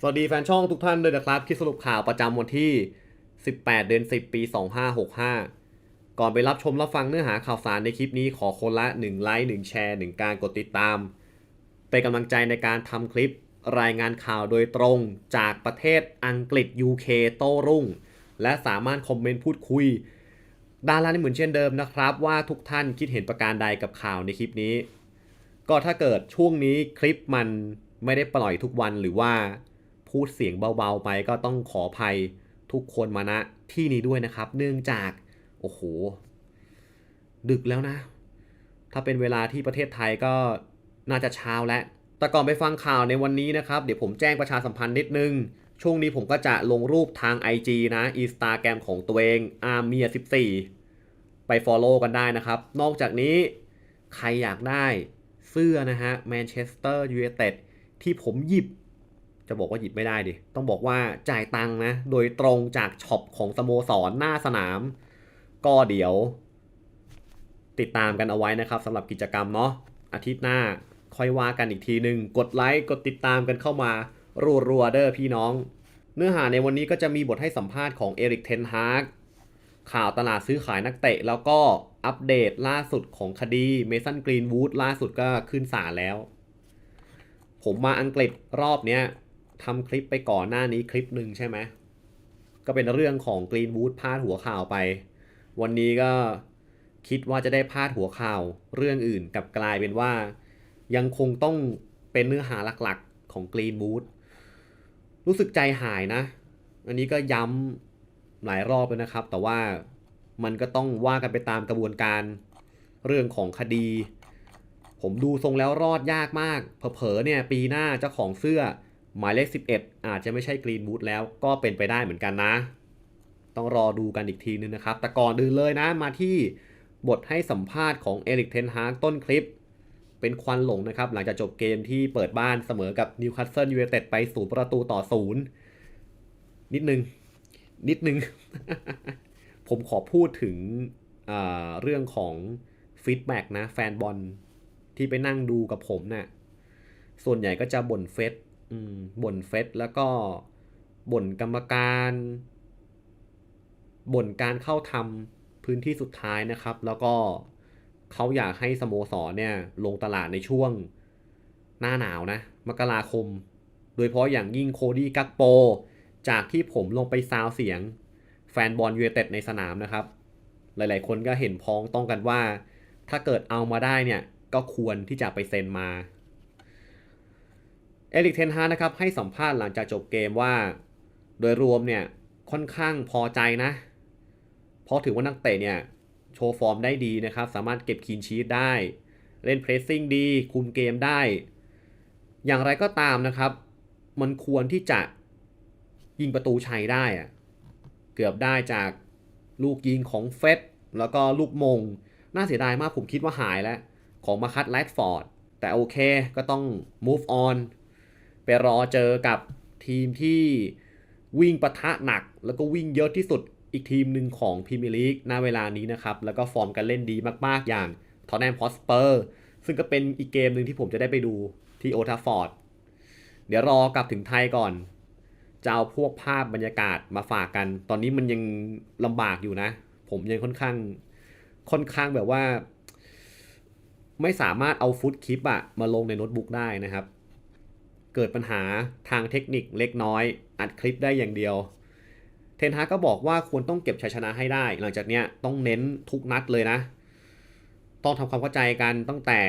สวัสดีแฟนช่องทุกท่านด้วยนะครับคลิปสรุปข่าวประจำวันที่ 18 เดือน 10 ปี 2565 ก่อนไปรับชมรับฟังเนื้อหาข่าวสารในคลิปนี้ขอคนละ 1 ไลค์ 1 แชร์ 1 การกดติดตาม เป็นกำลังใจในการทำคลิปรายงานข่าวโดยตรงจากประเทศอังกฤษ UK โต้รุ่ง และสามารถคอมเมนต์พูดคุยด้านล่างนี่เหมือนเช่นเดิมนะครับ ว่าทุกท่านคิดเห็นประการใดกับข่าวในคลิปนี้ ก็ถ้าเกิดช่วงนี้คลิปมัน ไม่ได้ปล่อยทุกวันหรือว่าพูดเสียงเบาๆไปก็ต้องขออภัยทุกคนมาณที่นี้ด้วยนะครับ เนื่องจากโอ้โห ดึกแล้วนะ ถ้าเป็นเวลาที่ประเทศไทยก็น่าจะเช้าแล้วแต่ก่อนไปฟังข่าวในวันนี้นะครับ เดี๋ยวผมแจ้งประชาสัมพันธ์นิดนึง ช่วงนี้ผมก็จะลงรูปทาง IG นะ Instagram ของตัวเอง a r m i a 14 ไป Follow กันได้นะครับ นอกจากนี้ใครอยากได้เสื้อนะฮะแมนเชสเตอร์ยูไนเต็ด ที่ผมหยิบ จะบอกว่าหยิบไม่ได้ดิ ต้องบอกว่าจ่ายตังค์นะ โดยตรงจากช็อปของสโมสรหน้าสนาม ก็เดี๋ยว ติดตามกันเอาไว้นะครับสำหรับกิจกรรมเนาะอาทิตย์หน้าค่อยว่ากันอีกทีหนึ่งกดไลค์กดติดตามกันเข้ามารัวๆเด้อพี่น้อง เนื้อหาในวันนี้ก็จะมีบทให้สัมภาษณ์ของเอริกเทนฮาร์กข่าวตลาดซื้อขายนักเตะ แล้วก็อัปเดตล่าสุดของคดีเมสันกรีนวูดล่าสุดก็ขึ้นศาลแล้ว ผมมาอังกฤษรอบเนี้ยทำคลิปไปก่อนหน้านี้คลิปหนึ่งใช่ไหม ก็เป็นเรื่องของกรีนวูดพาดหัวข่าวไป วันนี้ก็คิดว่าจะได้พาดหัวข่าวเรื่องอื่นกับกลายเป็นว่า ยังคงต้องเป็นเนื้อหาหลักๆของกรีนวูดรู้สึกใจหายนะ อันนี้ก็ย้ำหลายรอบแล้วนะครับ แต่ว่ามันก็ต้องว่ากันไปตามกระบวนการเรื่องของคดี ผมดูทรงแล้วรอดยากมาก เผลอๆเนี่ยปีหน้าเจ้าของเสื้อหมายเลข 11 อาจจะไม่ใช่กรีนวูดแล้วก็เป็นไปได้เหมือนกันนะ ต้องรอดูกันอีกทีนึงนะครับ แต่ก่อนอื่นเลยนะมาที่บทให้สัมภาษณ์ของเอริกเทนฮากต้นคลิป เป็นควันหลงนะครับ หลังจากจบเกมที่เปิดบ้านเสมอกับนิวคาสเซิลยูไนเต็ดไปศูนย์ประตูต่อศูนย์นิดนึง นิดนึง ผมขอพูดถึงเรื่องของฟีดแบ็กนะ แฟนบอล ที่ไปนั่งดูกับผมเนะ่ะส่วนใหญ่ก็จะบ่นเฟซบ่นเฟซแล้วก็บ่นกรรมการบ่นการเข้าทำพื้นที่สุดท้ายนะครับ แล้วก็เขาอยากให้สโมสรเนี่ยลงตลาดในช่วงหน้าหนาวนะ มกราคม โดยเฉพาะอย่างยิ่งโคดี้กักโป จากที่ผมลงไปซาวเสียง แฟนบอลยูเต็ดในสนามนะครับ หลายๆ คนก็เห็นพ้องต้องกันว่า ถ้าเกิดเอามาได้เนี่ย ก็ควรที่จะไปเซ็นมา เอริกเทนฮานะครับให้สัมภาษณ์หลังจากจบเกมว่า โดยรวมเนี่ยค่อนข้างพอใจนะ เพราะถือว่านักเตะเนี่ยโชว์ฟอร์มได้ดีนะครับ สามารถเก็บคีนชีตได้ เล่นเพรสซิ่งดี คุมเกมได้ อย่างไรก็ตามนะครับ มันควรที่จะยิงประตูชัยได้อะเกือบได้จากลูกยิงของเฟสแล้วก็ลูกมง น่าเสียดายมากผมคิดว่าหายแล้ว ของมาคัตแรดฟอร์ดแต่โอเคก็ต้อง move on ไปรอเจอกับทีมที่วิ่งปะทะหนัก แล้วก็วิ่งเยอะที่สุดอีกทีมหนึ่งของพรีเมียร์ลีกณเวลานี้นะครับ แล้วก็ฟอร์มการเล่นดีมากๆอย่างทอนแนมพอสเปอร์ซึ่งก็เป็นอีกเกมหนึ่งที่ผมจะได้ไปดูที่โอทาฟอร์ดเดี๋ยวรอกลับถึงไทยก่อนจะเอาพวกภาพบรรยากาศมาฝากกัน ตอนนี้มันยังลำบากอยู่นะ ผมยังค่อนข้างค่อนข้างแบบว่า ไม่สามารถเอาฟุตคลิปอะมาลงในโน้ตบุ๊กได้นะครับ เกิดปัญหาทางเทคนิคเล็กน้อย อัดคลิปได้อย่างเดียว เทนฮากก็บอกว่าควรต้องเก็บชัยชนะให้ได้ หลังจากเนี้ยต้องเน้นทุกนัดเลยนะ ต้องทำความเข้าใจกันตั้งแต่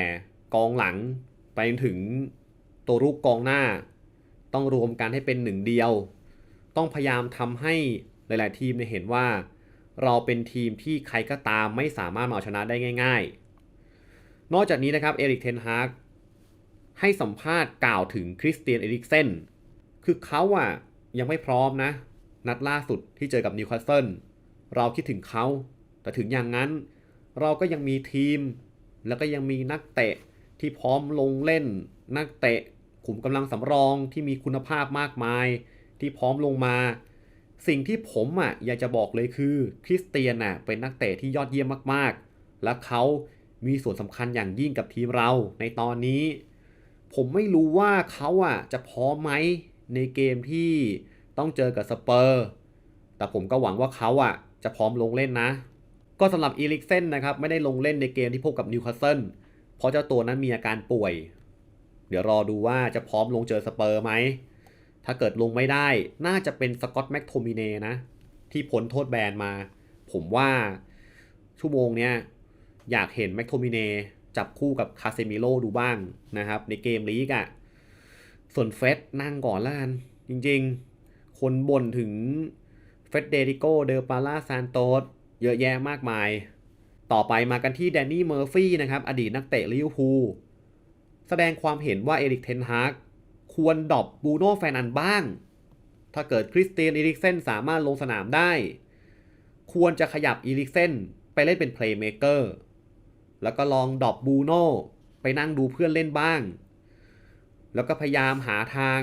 กองหลังไปจนถึงตัวรูปกองหน้า ต้องรวมกันให้เป็นหนึ่งเดียว ต้องพยายามทำให้หลาย ๆ ทีมเนี่ยเห็นว่า เราเป็นทีมที่ใครก็ตามไม่สามารถมาเอาชนะได้ง่าย ๆ นอกจากนี้นะครับเอริกเทนฮากให้สัมภาษณ์กล่าวถึงคริสเตียนเอริกเซนคือเขาอะยังไม่พร้อมนะ นัดล่าสุดที่เจอกับนิวคาสเซิลเราคิดถึงเขา แต่ถึงอย่างนั้น เราก็ยังมีทีม แล้วก็ยังมีนักเตะที่พร้อมลงเล่น นักเตะขุมกำลังสำรองที่มีคุณภาพมากมาย ที่พร้อมลงมา สิ่งที่ผมอะอยากจะบอกเลยคือคริสเตียนน่ะเป็นนักเตะที่ยอดเยี่ยมมากๆ และเขา มีส่วนสำคัญอย่างยิ่งกับทีมเราในตอนนี้ ผมไม่รู้ว่าเขาอะจะพร้อมไหมในเกมที่ต้องเจอกับสเปอร์ แต่ผมก็หวังว่าเขาอะจะพร้อมลงเล่นนะ ก็สำหรับอีลิกเซนนะครับไม่ได้ลงเล่นในเกมที่พบกับนิวคาสเซิลเพราะเจ้าตัวนั้นมีอาการป่วย เดี๋ยวรอดูว่าจะพร้อมลงเจอสเปอร์ไหม ถ้าเกิดลงไม่ได้น่าจะเป็นสกอตแม็กโทมิเนนะ ที่พ้นโทษแบนมา ผมว่าชั่วโมงเนี้ย อยากเห็นแม็กโทมิเนจับคู่กับคาเซมิโลดูบ้างนะครับ ในเกมลีกอะ่ะ ส่วนเฟสนั่งก่อนล้วกันจริงๆ คนบ่นถึงเฟสเดริโกเดลปาลาซานโตสเยอะแยะมากมาย ต่อไปมากันที่แดนนี่เมอร์ฟี่นะครับ อดีตนักเตะลิเวอร์พูลแสดงความเห็นว่าเอริกเทนฮากควรดรอปบูโน่แฟนันบ้าง ถ้าเกิดคริสเตียนอีริกเซนสามารถลงสนามได้ ควรจะขยับอีริกเซนไปเล่นเป็นเพลย์เมเกอร์ แล้วก็ลองดอปบูโน่ไปนั่งดูเพื่อนเล่นบ้าง แล้วก็พยายามหาทาง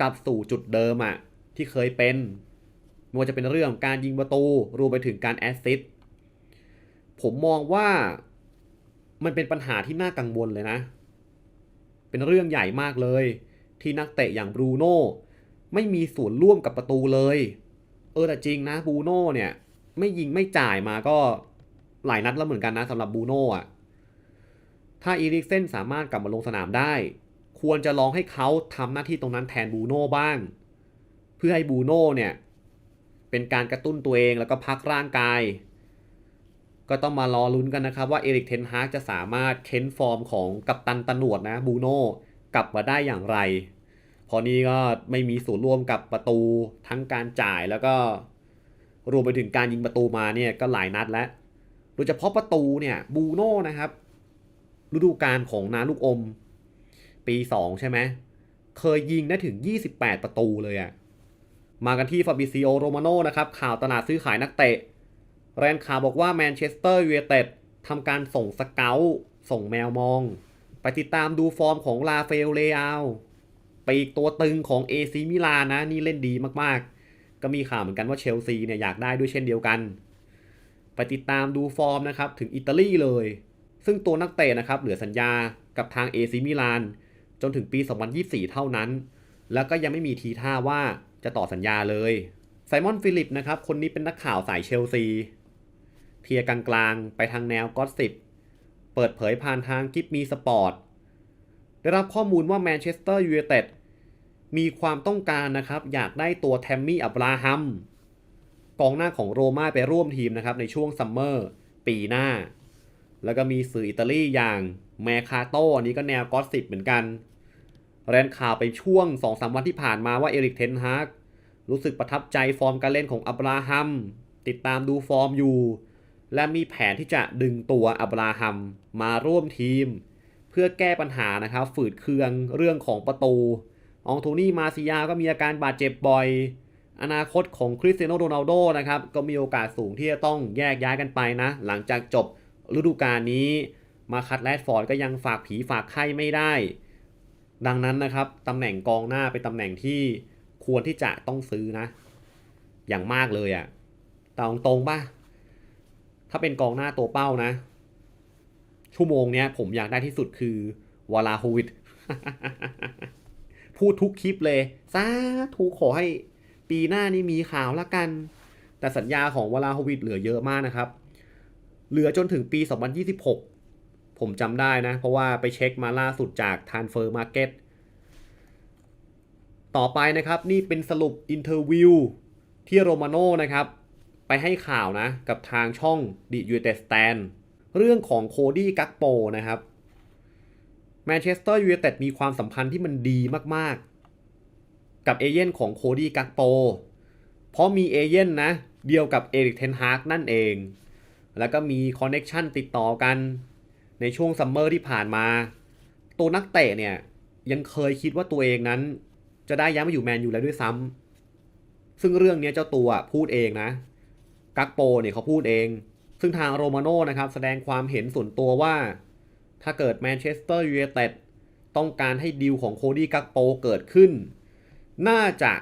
กลับสู่จุดเดิมอะที่เคยเป็นไม่ว่าจะเป็นเรื่องของการยิงประตู รวมไปถึงการแอสซิสต์ผมมองว่ามันเป็นปัญหาที่น่ากังวลเลยนะ เป็นเรื่องใหญ่มากเลย ที่นักเตะอย่างบรูโน่ไม่มีส่วนร่วมกับประตูเลย เออแต่จริงนะบรูโน่เนี่ย ไม่ยิงไม่จ่ายมาก็ หลายนัดแล้วเหมือนกันนะสำหรับบูโน่อะถ้าอีริกเซนสามารถกลับมาลงสนามได้ ควรจะลองให้เขาทำหน้าที่ตรงนั้นแทนบูโน่บ้าง เพื่อให้บูโน่เนี่ย เป็นการกระตุ้นตัวเองแล้วก็พักร่างกาย ก็ต้องมารอลุ้นกันนะครับว่าเอริกเทนฮากจะสามารถเค้นฟอร์มของกัปตันตนวดนะบูโน่กลับมาได้อย่างไร พอนี้ก็ไม่มีส่วนร่วมกับประตูทั้งการจ่ายแล้วก็รวมไปถึงการยิงประตูมาเนี่ยก็หลายนัดแล้ว โดยเฉพาะประตูเนี่ยบูโน่นะครับ ฤดูกาลของนาลูกอม ปี 2 ใช่ไหมเคยยิงได้ถึง 28 ประตูเลยอะมากันที่ฟาบิซิโอโรมาโนนะครับ ข่าวตลาดซื้อขายนักเตะ แรนข่าวบอกว่าแมนเชสเตอร์ยูไนเต็ดทำการส่งสเกลส่งแมวมอง ไปติดตามดูฟอร์มของลาเฟลเลอาปีกตัวตึงของเอซีมิลานนะ นี่เล่นดีมากๆ ก็มีข่าวเหมือนกันว่าเชลซีเนี่ยอยากได้ด้วยเช่นเดียวกัน ไปติดตามดูฟอร์มนะครับถึงอิตาลีเลย ซึ่งตัวนักเตะนะครับเหลือสัญญากับทางเอซีมิลานจนถึงปี 2024 เท่านั้น แล้วก็ยังไม่มีทีท่าว่าจะต่อสัญญาเลย ไซมอนฟิลิปนะครับ คนนี้เป็นนักข่าวสายเชลซี เทียร์กลางๆ ไปทางแนวก็อตสิบ เปิดเผยผ่านทางกิฟมีสปอร์ต ได้รับข้อมูลว่าแมนเชสเตอร์ยูไนเต็ดมีความต้องการนะครับ อยากได้ตัวแทมมี่อับราฮัม กองหน้าของโรม่าไปร่วมทีมนะครับในช่วงซัมเมอร์ปีหน้า แล้วก็มีสื่ออิตาลีอย่างแมคาโตอันนี้ก็แนวก็อสิบเหมือนกัน แรนข่าวไปช่วง2-3วันที่ผ่านมาว่าเอริกเทนฮากรู้สึกประทับใจฟอร์มการเล่นของอับราฮัม ติดตามดูฟอร์มอยู่ และมีแผนที่จะดึงตัวอับราฮัมมาร่วมทีม เพื่อแก้ปัญหานะครับฝืดเคืองเรื่องของประตู อองโทนี่มาซิยาก็มีอาการบาดเจ็บบ่อย อนาคตของคริสเตียโนโรนัลโดนะครับก็มีโอกาสสูงที่จะต้องแยกย้ายกันไปนะ หลังจากจบฤดูกาลนี้ มาคัดแรดฟอร์ดก็ยังฝากผีฝากไข้ไม่ได้ ดังนั้นนะครับตำแหน่งกองหน้าเป็นตำแหน่งที่ควรที่จะต้องซื้อนะ อย่างมากเลยอะ่ะแต่ตรงๆป่ะ ถ้าเป็นกองหน้าตัวเป้านะ ชั่วโมงเนี้ยผมอยากได้ที่สุดคือวาลาโฮวิดพูดทุกคลิปเลยสาธุขอให้ ปีหน้านี้มีข่าวละกัน แต่สัญญาของวลาโฮวิดเหลือเยอะมากนะครับ เหลือจนถึงปี 2026 ผมจำได้นะ เพราะว่าไปเช็คมาล่าสุดจาก Transfer Market ต่อไปนะครับนี่เป็นสรุปอินเทอร์วิวที่โรมาโน่นะครับ ไปให้ข่าวนะกับทางช่องดิยูเตสแตนเรื่องของโคดี้กักโปนะครับแมนเชสเตอร์ยูไนเต็ดมีความสัมพันธ์ที่มันดีมากๆ กับเอเย่นของโคดี้กักโป เพราะมีเอเย่นนะ เดียวกับเอริกเทนฮากนั่นเอง แล้วก็มีคอนเน็ชันติดต่อกันในช่วงซัมเมอร์ที่ผ่านมา ตัวนักเตะเนี่ยยังเคยคิดว่าตัวเองนั้น จะได้ย้ายมาอยู่แมนยูแล้วด้วยซ้ำซึ่งเรื่องนี้เจ้าตัวพูดเองนะ กักโปเนี่ยเขาพูดเอง ซึ่งทางโรมาโน่นะครับแสดงความเห็นส่วนตัวว่า ถ้าเกิดแมนเชสเตอร์ยูไนเต็ดต้องการให้ดีลของโคดี้กักโปเกิดขึ้น น่าจะ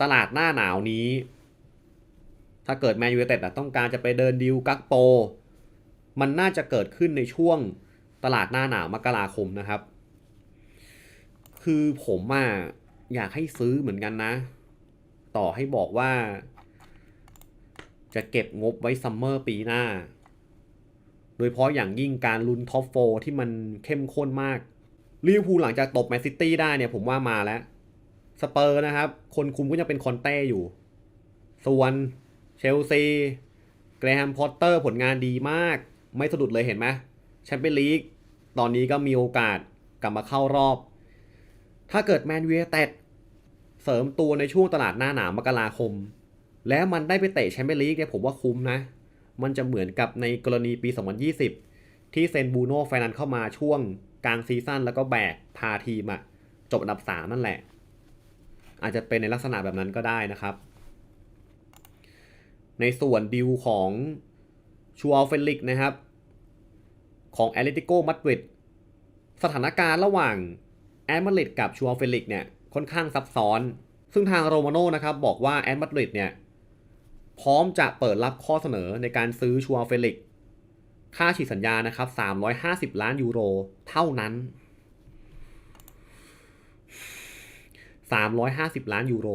ตลาดหน้าหนาวนี้ ถ้าเกิดแมนยูเต็ดต้องการจะไปเดินดีลกักโป มันน่าจะเกิดขึ้นในช่วงตลาดหน้าหนาวมกราคมนะครับ คือผมอะอยากให้ซื้อเหมือนกันนะ ต่อให้บอกว่า จะเก็บงบไว้ซัมเมอร์ปีหน้า โดยเฉพาะอย่างยิ่งการลุ้นท็อปโฟที่มันเข้มข้นมากลิเวอร์พูลหลังจากตบแมนซิตี้ได้เนี่ยผมว่ามาแล้ว สเปอร์นะครับ คนคุมก็ยังเป็นคอนเต้อยู่ ส่วนเชลซีเกรแฮมพอตเตอร์ผลงานดีมาก ไม่สะดุดเลยเห็นไหมแชมเปี้ยนลีกตอนนี้ก็มีโอกาสกลับมาเข้ารอบ ถ้าเกิดแมนยูไนเต็ดเสริมตัวในช่วงตลาดหน้าหนาวมกราคม แล้วมันได้ไปเตะแชมเปี้ยนลีกเนี่ยผมว่าคุ้มนะ มันจะเหมือนกับในกรณีปี 2020 ที่เซนบูโน่ไฟนันเข้ามาช่วงกลางซีซั่นแล้วก็แบกพาทีมอะจบอันดับ 3 นั่นแหละ อาจจะเป็นในลักษณะแบบนั้นก็ได้นะครับ ในส่วนดิวของชูอัลเฟลิกนะครับ ของแอตเลติโกมาดริดสถานการณ์ระหว่างแอตมาดริดกับชูอัลเฟลิกเนี่ยค่อนข้างซับซ้อน ซึ่งทางโรมาโน่นะครับบอกว่าแอตมาดริดเนี่ยพร้อมจะเปิดรับข้อเสนอในการซื้อชัวเฟลิกค่าฉีดสัญญานะครับ 350 ล้านยูโรเท่านั้น 350 ล้านยูโร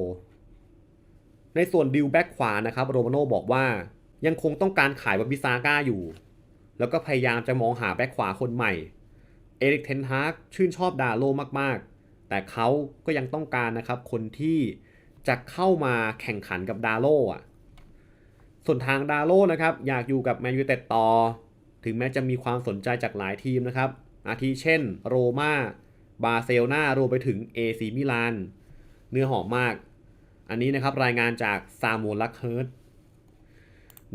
ในส่วนดิวแบ็กขวานะครับโรมาโนบอกว่ายังคงต้องการขายบับบิซาก้าอยู่ แล้วก็พยายามจะมองหาแบ็กขวาคนใหม่ เอริกเทนฮากชื่นชอบดาโลมากๆ แต่เขาก็ยังต้องการนะครับคนที่จะเข้ามาแข่งขันกับดาโลอะ ส่วนทางดาโลนะครับอยากอยู่กับแมนยูเต็ดต่อ ถึงแม้จะมีความสนใจจากหลายทีมนะครับ อาทิเช่น โรมาบาร์เซโลนารวมไปถึง AC มิลาน เนื้อหอมมาก อันนี้นะครับรายงานจากซามูลักเฮิร์ต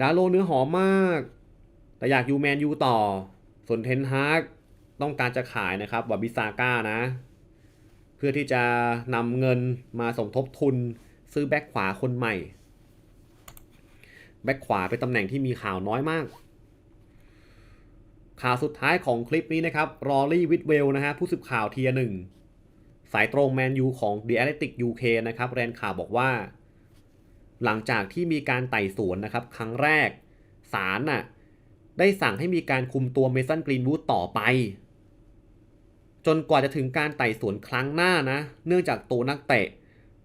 ดาโลเนื้อหอมมาก แต่อยากยูแมนยูต่อ ส่วนเทนฮากต้องการจะขายนะครับวาบิซาก้านะ เพื่อที่จะนำเงินมาสมทบทุนซื้อแบ็คขวาคนใหม่ แบ็คขวาเป็นตำแหน่งที่มีข่าวน้อยมาก ข่าวสุดท้ายของคลิปนี้นะครับรอรี่วิทเวลนะฮะผู้สืบข่าวเทียหนึ่ง สายตรงแมนยูของ The Athletic UK นะครับแรนข่าวบอกว่า หลังจากที่มีการไต่สวนนะครับ ครั้งแรกศาลน่ะได้สั่งให้มีการคุมตัวเมสันกรีนวูดต่อไป จนกว่าจะถึงการไต่สวนครั้งหน้านะ เนื่องจากตัวนักเตะ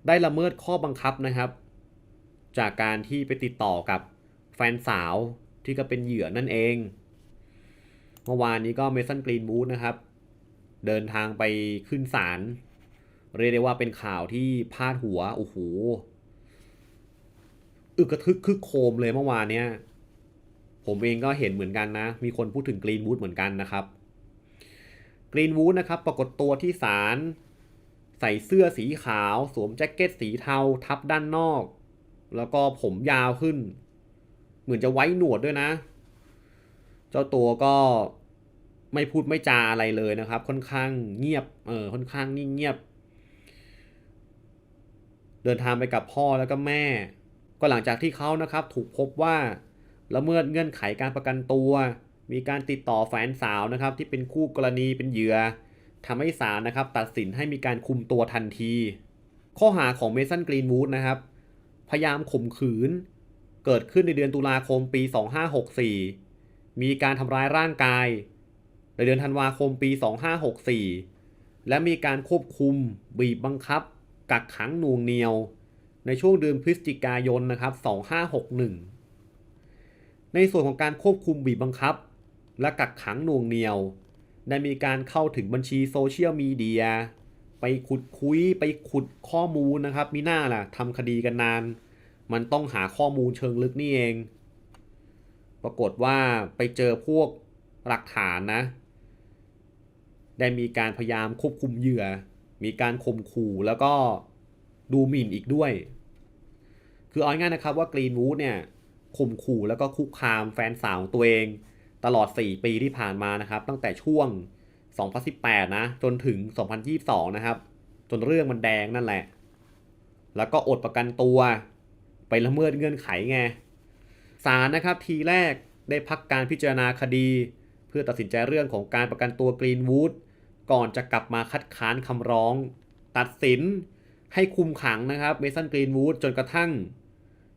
ได้ละเมิดข้อบังคับนะครับ จากการที่ไปติดต่อกับแฟนสาวที่ก็เป็นเหยื่อนั่นเอง เมื่อวานนี้ก็เมสันกรีนบูธนะครับ เดินทางไปขึ้นศาล เรียกได้ว่าเป็นข่าวที่พาดหัว โอ้โห อึกกระทึกคึกโครมเลยเมื่อวานเนี้ย ผมเองก็เห็นเหมือนกันนะ มีคนพูดถึงกรีนวูดเหมือนกันนะครับ กรีนวูดนะครับ ปรากฏตัวที่ศาลใส่เสื้อสีขาว สวมแจ็คเก็ตสีเทาทับด้านนอก แล้วก็ผมยาวขึ้น เหมือนจะไว้หนวดด้วยนะ เจ้าตัวก็ไม่พูดไม่จาอะไรเลยนะครับ ค่อนข้างเงียบ เออ ค่อนข้างนิ่งเงียบ เดินทางไปกับพ่อแล้วก็แม่ ก็หลังจากที่เขานะครับถูกพบว่าละเมิดเงื่อนไขการประกันตัว มีการติดต่อแฟนสาวนะครับที่เป็นคู่กรณีเป็นเหยื่อทำให้ศาลนะครับตัดสินให้มีการคุมตัวทันที ข้อหาของเมสันกรีนวูดนะครับ พยายามข่มขืน เกิดขึ้นในเดือนตุลาคมปี 2564 มีการทำร้ายร่างกาย ในเดือนธันวาคมปี 2564 และมีการควบคุม บีบบังคับ กักขังหน่วงเหนียว ในช่วงเดือนพฤศจิกายนนะครับ2561 ในส่วนของการควบคุมบีบบังคับ และกักขังหน่วงเหนียว ได้มีการเข้าถึงบัญชีโซเชียลมีเดียไปขุดคุยไปขุดข้อมูลนะครับมีหน้าล่ะทำคดีกันนาน มันต้องหาข้อมูลเชิงลึกนี่เอง ปรากฏว่าไปเจอพวกหลักฐานนะ ได้มีการพยายามควบคุมเหยื่อ มีการข่มขู่แล้วก็ดูหมิ่นอีกด้วย คือเอาง่ายนะครับว่ากรีนวูดเนี่ยข่มขู่แล้วก็คุกคามแฟนสาวของตัวเอง ตลอด 4 ปีที่ผ่านมานะครับ ตั้งแต่ช่วง 2018 นะ จนถึง 2022 นะครับ จนเรื่องมันแดงนั่นแหละ แล้วก็อดประกันตัวไปละเมิดเงื่อนไขไงศาลนะครับทีแรกได้พักการพิจารณาคดี เพื่อตัดสินใจเรื่องของการประกันตัวกรีนวูด ก่อนจะกลับมาคัดค้านคำร้อง ตัดสินให้คุมขังนะครับเมสันกรีนวูดจนกระทั่ง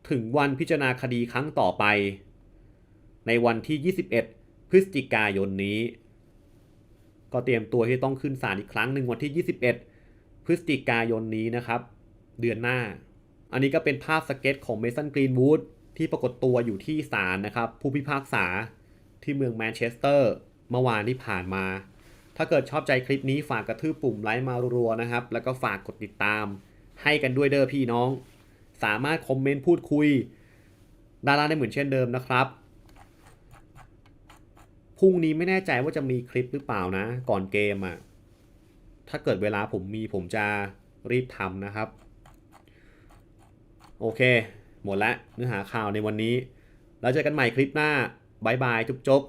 ถึงวันพิจารณาคดีครั้งต่อไป ในวันที่ 21 พฤศจิกายนนี้ ก็เตรียมตัวที่ต้องขึ้นศาลอีกครั้งหนึ่งวันที่ 21 พฤศจิกายนนี้นะครับ เดือนหน้า อันนี้ก็เป็นภาพสเก็ตของเมสันกรีนวูดที่ปรากฏตัวอยู่ที่ศาลนะครับ ผู้พิพากษาที่เมืองแมนเชสเตอร์ เมื่อวานที่ผ่านมา ถ้าเกิดชอบใจคลิปนี้ฝากกระทืบปุ่มไลค์มารัวๆนะครับ แล้วก็ฝากกดติดตาม ให้กันด้วยเด้อพี่น้อง สามารถคอมเมนต์พูดคุยดาราได้เหมือนเช่นเดิมนะครับพรุ่งนี้ไม่แน่ใจว่าจะมีคลิปหรือเปล่านะ ก่อนเกมอะ่ะถ้าเกิดเวลาผมมีผมจะรีบทำนะครับ โอเค หมดละเนื้อหาข่าวในวันนี้ แล้วเจอกันใหม่คลิปหน้าบายบายจุ๊บ